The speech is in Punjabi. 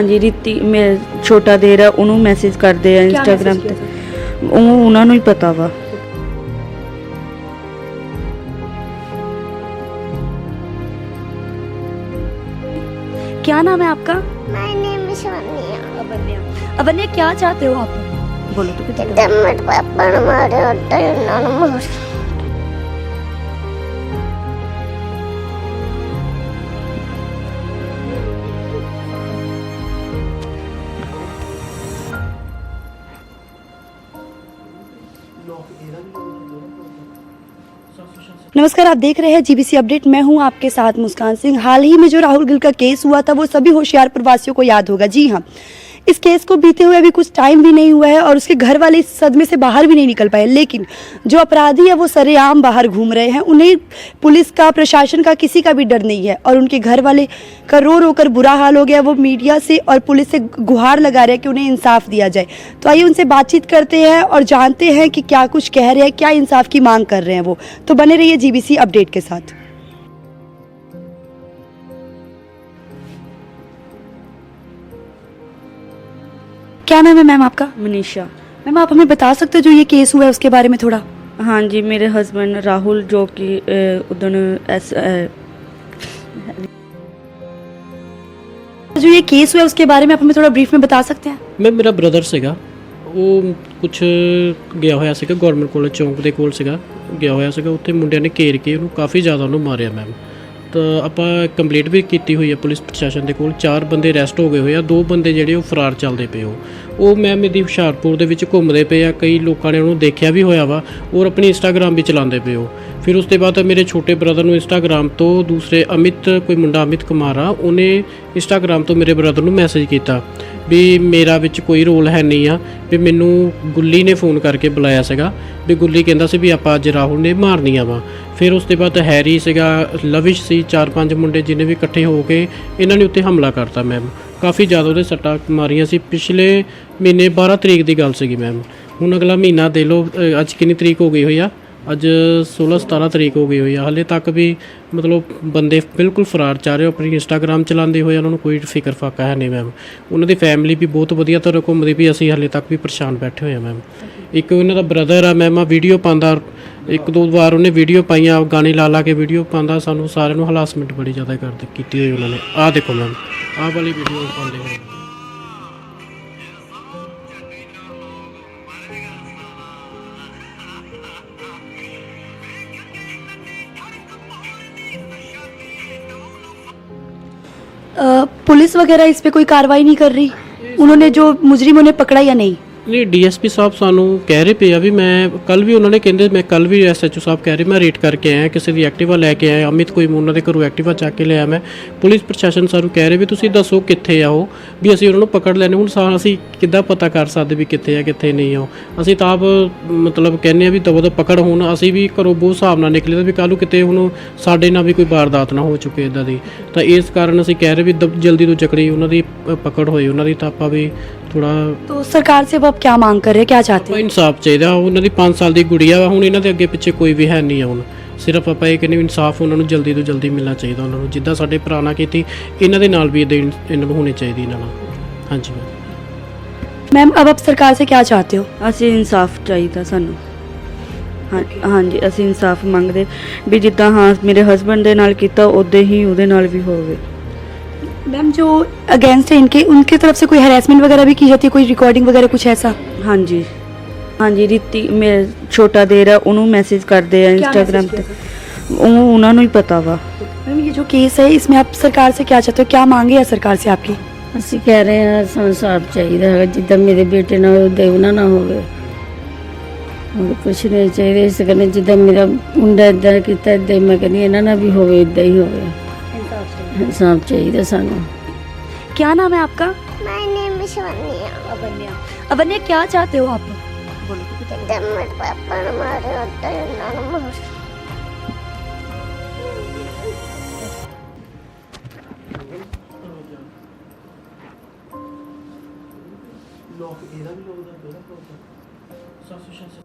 ਹਾਂਜੀ ਰੀਤੀ ਮੇਰੇ ਛੋਟਾ ਦੇਰ ਆ ਉਹਨੂੰ ਮੈਸੇਜ ਕਰਦੇ ਆ ਇੰਸਟਾਗ੍ਰam ਤੇ ਉਹ ਉਹਨਾਂ ਨੂੰ ਹੀ ਪਤਾ ਵਾ क्या नाम है आपका My name is Vanya. Avanya Avanya क्या चाहते हो आप ਬੋਲੋ ਤੂੰ ਕਿੱਥੇ ਜਿੱਦਾਂ ਮੇਰੇ ਪਾਪਾ ਨੂੰ ਮਾਰਿਆ ਉੱਦਾਂ ਹੀ ਉਹਨਾਂ नमस्कार आप देख रहे हैं जीबीसी अपडेट मैं हूं आपके साथ मुस्कान सिंह हाल ही में जो राहुल गिल का केस हुआ था वो सभी होशियारपुर वासियों को याद होगा जी हाँ इस केस को बीते हुए अभी कुछ टाइम भी नहीं हुआ है और उसके घर वाले इस सदमे से बाहर भी नहीं निकल पाए। लेकिन जो अपराधी है, वो सरेआम बाहर घूम रहे हैं। उन्हें पुलिस का, प्रशासन का किसी का भी डर नहीं है और उनके घर वाले का रो रो कर बुरा हाल हो गया। वो मीडिया से और पुलिस से गुहार लगा रहे हैं कि उन्हें इंसाफ दिया जाए। तो आइए उनसे बातचीत करते हैं और जानते हैं कि क्या कुछ कह रहे हैं, क्या इंसाफ की मांग कर रहे हैं वो। तो बने रहिए जीबीसी अपडेट के साथ। क्या नाम है मैम आपका ਮਨੀਸ਼ਾ मैम आप हमें बता सकते हो जो ये केस हुआ है उसके बारे में थोड़ा ਹਾਂਜੀ ਮੇਰੇ ਹਸਬੰਡ ਰਾਹੁਲ ਜੋ ਕਿ ਉਦਨ ਐਸ ਅਹ, जो ये केस हुआ है उसके बारे में आप हमें थोड़ा ब्रीफ में बता सकते हैं ਮੈਂ ਮੇਰਾ ਬ੍ਰਦਰ ਸੀਗਾ ਉਹ ਕੁਝ ਗਿਆ ਹੋਇਆ ਸੀਗਾ ਗਵਰਨਮੈਂਟ ਕਾਲਜ ਚੌਂਕ ਦੇ ਕੋਲ ਸੀਗਾ ਗਿਆ ਹੋਇਆ ਸੀਗਾ ਉੱਥੇ ਮੁੰਡਿਆਂ ਨੇ ਘੇਰ ਕੇ ਉਹਨੂੰ ਕਾਫੀ ਜ਼ਿਆਦਾ ਉਹਨੂੰ ਮਾਰਿਆ ਮੈਮ ਤਾਂ ਆਪਾਂ ਕੰਪਲੀਟ ਵੀ ਕੀਤੀ ਹੋਈ ਹੈ ਪੁਲਿਸ ਪ੍ਰਸ਼ਾਸਨ ਦੇ ਕੋਲ। ਚਾਰ ਬੰਦੇ ਅਰੈਸਟ ਹੋ ਗਏ ਹੋਏ ਆ। ਦੋ ਬੰਦੇ ਜਿਹੜੇ ਉਹ ਫਰਾਰ ਚੱਲਦੇ ਪਏ ਉਹ ਉਹ ਮੈਮ ਇਹਦੀ ਹੁਸ਼ਿਆਰਪੁਰ ਦੇ ਵਿੱਚ ਘੁੰਮਦੇ ਪਏ ਆ। ਕਈ ਲੋਕਾਂ ਨੇ ਉਹਨੂੰ ਦੇਖਿਆ ਵੀ ਹੋਇਆ ਵਾ ਔਰ ਆਪਣੀ ਇੰਸਟਾਗ੍ਰam ਵੀ ਚਲਾਉਂਦੇ ਪਏ ਉਹ ਫਿਰ ਉਸ ਤੋਂ ਬਾਅਦ ਮੇਰੇ ਛੋਟੇ ਬ੍ਰਦਰ ਨੂੰ ਇੰਸਟਾਗ੍ਰam ਤੋਂ ਦੂਸਰੇ ਅਮਿਤ, ਕੋਈ ਮੁੰਡਾ ਅਮਿਤ ਕੁਮਾਰ ਆ, ਉਹਨੇ ਇੰਸਟਾਗ੍ਰam ਤੋਂ ਮੇਰੇ ਬ੍ਰਦਰ ਨੂੰ ਮੈਸੇਜ ਕੀਤਾ ਵੀ ਮੇਰਾ ਵਿੱਚ ਕੋਈ ਰੋਲ ਹੈ ਨਹੀਂ ਆ, ਵੀ ਮੈਨੂੰ ਗੁੱਲੀ ਨੇ ਫੋਨ ਕਰਕੇ ਬੁਲਾਇਆ ਸੀਗਾ। ਵੀ ਗੁੱਲੀ ਕਹਿੰਦਾ ਸੀ ਵੀ ਆਪਾਂ ਅੱਜ ਰਾਹੁਲ ਨੇ ਮਾਰਨੀਆਂ ਵਾ। ਫਿਰ ਉਸ ਤੋਂ ਬਾਅਦ ਹੈਰੀ ਸੀਗਾ, ਲਵਿਸ਼ ਸੀ, ਚਾਰ ਪੰਜ ਮੁੰਡੇ ਜਿਹਨੇ ਵੀ ਇਕੱਠੇ ਹੋ ਕੇ ਇਹਨਾਂ ਨੇ ਉੱਤੇ ਹਮਲਾ ਕਰਤਾ ਮੈਮ ਕਾਫੀ ਜ਼ਿਆਦਾ ਉਹਦੇ ਸੱਟਾਂ ਮਾਰੀਆਂ ਸੀ। ਪਿਛਲੇ ਮਹੀਨੇ 12 ਤਰੀਕ ਦੀ ਗੱਲ ਸੀਗੀ ਮੈਮ ਹੁਣ ਅਗਲਾ ਮਹੀਨਾ ਦੇ ਲਓ ਅੱਜ ਕਿੰਨੀ ਤਰੀਕ ਹੋ ਗਈ ਹੋਈ ਆ? ਅੱਜ 16 17 ਤਰੀਕ ਹੋ ਗਈ ਹੋਈ ਆ। ਹਲੇ ਤੱਕ ਵੀ ਮਤਲਬ ਬੰਦੇ ਬਿਲਕੁਲ ਫਰਾਰ ਚਾਹ ਰਹੇ ਹੋ, ਆਪਣੀ ਇੰਸਟਾਗ੍ਰam ਚਲਾਉਂਦੇ ਹੋਏ ਉਹਨਾਂ ਨੂੰ ਕੋਈ ਫਿਕਰ ਫਾਕਾ ਹੈ ਨਹੀਂ ਮੈਮ ਉਹਨਾਂ ਦੀ ਫੈਮਿਲੀ ਵੀ ਬਹੁਤ ਵਧੀਆ ਤਰ੍ਹਾਂ ਘੁੰਮਦੀ ਵੀ ਅਸੀਂ ਹਲੇ ਤੱਕ ਵੀ ਪਰੇਸ਼ਾਨ ਬੈਠੇ ਹੋਏ ਆ ਮੈਮ ਇੱਕ ਉਹਨਾਂ ਦਾ ਬ੍ਰਦਰ ਆ ਮੈਮ ਆ ਵੀਡੀਓ ਪਾਉਂਦਾ ਇੱਕ ਦੋ ਵਾਰ ਉਹਨੇ ਵੀਡੀਓ ਪਾਈਆਂ ਗਾਣੇ ਲਾ ਲਾ ਕੇ ਵੀਡੀਓ ਪਾਉਂਦਾ ਸਾਨੂੰ ਸਾਰਿਆਂ ਨੂੰ ਹਲਾਸਮੈਂਟ ਬੜੀ ਜ਼ਿਆਦਾ ਕਰਦੇ ਕੀਤੀ ਹੋਈ ਉਹਨਾਂ ਨੇ ਆਹ ਦੇਖੋ ਮੈਮ ਆਹ ਵਾਲੀ ਵੀਡੀਓ ਪਾਉਂਦੇ ਹੋਏ अ, पुलिस वगैरह इस पे कोई कार्रवाई नहीं कर रही उन्होंने जो मुजरिम उन्हें पकड़ा या नहीं ਨਹੀਂ, ਡੀਐਸਪੀ ਸਾਹਿਬ ਸਾਨੂੰ ਕਹਿ ਰਹੇ ਪਏ ਆ ਵੀ ਮੈਂ ਕੱਲ ਵੀ ਉਹਨਾਂ ਨੇ ਕਹਿੰਦੇ, ਮੈਂ ਕੱਲ ਵੀ ਐਸਐਚਓ ਸਾਹਿਬ ਕਹਿ ਰਹੇ, ਮੈਂ ਰੇਟ ਕਰਕੇ ਆਇਆ, ਕਿਸੇ ਦੀ ਐਕਟਿਵਾ ਲੈ ਕੇ ਆਇਆ, ਅਮਿਤ ਕੋਈ ਉਹਨਾਂ ਦੇ ਘਰੋਂ ਐਕਟਿਵਾ ਚੱਕ ਕੇ ਲਿਆ ਮੈਂ। ਪੁਲਿਸ ਪ੍ਰਸ਼ਾਸਨ ਸਾਨੂੰ ਕਹਿ ਰਹੇ ਵੀ ਤੁਸੀਂ ਦੱਸੋ ਕਿੱਥੇ ਆ ਉਹ, ਵੀ ਅਸੀਂ ਉਹਨਾਂ ਨੂੰ ਪਕੜ ਲੈਣੇ ਹੁਣ ਸਾ, ਅਸੀਂ ਕਿੱਦਾਂ ਪਤਾ ਕਰ ਸਕਦੇ ਵੀ ਕਿੱਥੇ ਆ, ਕਿੱਥੇ ਨਹੀਂ ਆ ਅਸੀਂ ਤਾਂ ਆਪ, ਮਤਲਬ ਕਹਿੰਦੇ ਆ ਵੀ ਦਬੋ ਦਬ ਪਕੜ ਹੁਣ, ਅਸੀਂ ਵੀ ਘਰੋਂ ਬਹੁਤ ਹਿਸਾਬ ਨਾਲ ਨਿਕਲੇ ਤਾਂ ਵੀ ਕੱਲ੍ਹ ਨੂੰ ਕਿਤੇ ਹੁਣ ਸਾਡੇ ਨਾਲ ਵੀ ਕੋਈ ਵਾਰਦਾਤ ਨਾ ਹੋ ਚੁੱਕੇ ਇਦਾਂ ਦੀ। ਤਾਂ ਇਸ ਕਾਰਨ ਅਸੀਂ ਕਹਿ ਰਹੇ ਵੀ ਦਬ- ਜਲਦੀ ਤੋਂ ਚੱਕੜੀ ਉਹਨਾਂ ਦੀ ਪਕੜ ਹੋਏ, ਉਹਨਾਂ ਦੀ ਤਾਂ ਆਪਾਂ ਵੀ ਥੋੜਾ तो सरकार से अब आप क्या मांग कर रहे हैं क्या चाहते ਆਪਾਂ हैं ਇਨਸਾਫ ਚਾਹੀਦਾ ਉਹਨਾਂ ਦੀ 5 ਸਾਲ ਦੀ ਗੁੜੀਆ ਵਾ ਹੁਣ ਇਹਨਾਂ ਦੇ ਅੱਗੇ ਪਿੱਛੇ ਕੋਈ ਵੀ ਹੈ ਨਹੀਂ ਆ ਹੁਣ ਸਿਰਫ ਆਪਾਂ ਇਹ ਕਹਿੰਦੇ ਵੀ ਇਨਸਾਫ ਉਹਨਾਂ ਨੂੰ ਜਲਦੀ ਤੋਂ ਜਲਦੀ ਮਿਲਣਾ ਚਾਹੀਦਾ ਉਹਨਾਂ ਨੂੰ ਜਿੱਦਾਂ ਸਾਡੇ ਭਰਾ ਨਾਲ ਕੀਤੀ ਇਹਨਾਂ ਦੇ ਨਾਲ ਵੀ ਇਦਾਂ ਇਹਨਾਂ ਨੂੰ ਹੋਣੀ ਚਾਹੀਦੀ ਇਹਨਾਂ ਨਾਲ ਹਾਂਜੀ ਮੈਮ मैम अब आप सरकार से क्या चाहते हो ਅਸੀਂ ਇਨਸਾਫ ਚਾਹੀਦਾ ਸਾਨੂੰ ਹਾਂ- ਹਾਂਜੀ ਅਸੀਂ ਇਨਸਾਫ ਮੰਗਦੇ ਵੀ ਜਿੱਦਾਂ ਹਾਂ ਮੇਰੇ ਹਸਬੰਡ ਦੇ ਨਾਲ ਕੀਤਾ ਉਦਾਂ ਹੀ ਉਹਦੇ ਨਾਲ ਵੀ ਹੋਵੇ मैम जो अगेंस्ट है इनके उनके तरफ से कोई हरासमेंट वगैरह भी की जाती है कोई रिकॉर्डिंग वगैरह कुछ ऐसा ਹਾਂਜੀ ਹਾਂਜੀ ਰੀਤੀ ਮੇਰੇ ਛੋਟਾ ਦੇਰ ਆ ਉਹਨੂੰ ਮੈਸੇਜ ਕਰਦੇ ਆ ਇੰਸਟਾਗ੍ਰam ਤੇ ਉਹ ਉਹਨਾਂ ਨੂੰ ਹੀ ਪਤਾ ਵਾ मैम ये जो केस है इसमें आप सरकार से क्या चाहते हो क्या मांगे है सरकार से आपकी ਅਸੀਂ ਕਹਿ ਰਹੇ ਹਾਂ ਸਾਨੂੰ ਸਾਫ ਚਾਹੀਦਾ ਹੈ ਜਿੱਦਾਂ ਮੇਰੇ ਬੇਟੇ ਨਾਲ ਉਹਦੇ ਉਹਨਾਂ ਨਾ ਹੋਵੇ ਹੋਰ ਕੁਛ ਨਹੀਂ ਚਾਹੀਦਾ ਇਸ ਕਰਕੇ ਜਿੱਦਾਂ ਮੇਰਾ ਮੁੰਡਾ ਇਦਾਂ ਕੀਤਾ ਇਦਾਂ ਹੀ ਮੈਂ ਕਹਿੰਦੀ ਇਹਨਾਂ ਨਾਲ ਵੀ ਹੋਵੇ ਇਦਾਂ ਹੀ ਹੋਵੇ इंसाफ चाहिए सानू। क्या नाम है आपका? माय नेम इज़ क्या चाहते हो आप? बोलो पापा ने मारे तो ना लोग लोग